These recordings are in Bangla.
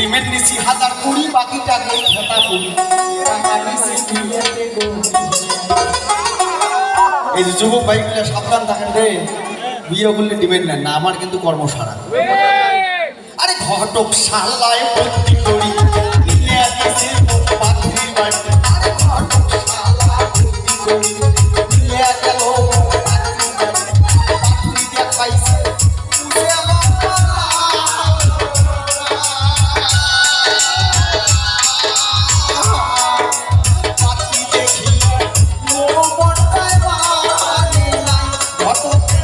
রেডিমেড নিছি হাজার কুড়ি বাকি টাকা খেতা কুড়ি। টাকা নিছি বিয়েতে গো। এই যে যুবক ভাইগুলা সাবধান থাকেন রে। বিয়ে করলে ডিমেন্ড নেন না আমার কিন্তু কর্মশালা। আরে ঘটক সালায় ভর্তি করি।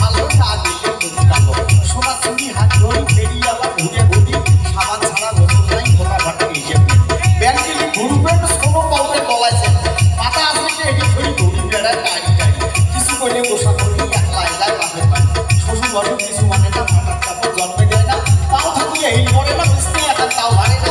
ভালো না দিলে ভালো। সোনা চুরি ধরি আসলে কি এটি ছড়ি ঘুরি বেড়ায় গাড়ি গাড়ি। কিছু করলে বসা করি একলা এলাই বাপের বাড়ি। শ্বশুর কিছু মানে না জন্মে দেয় না। তাও থাকিয়ে এই মরে না বুঝতে তাও হারে না।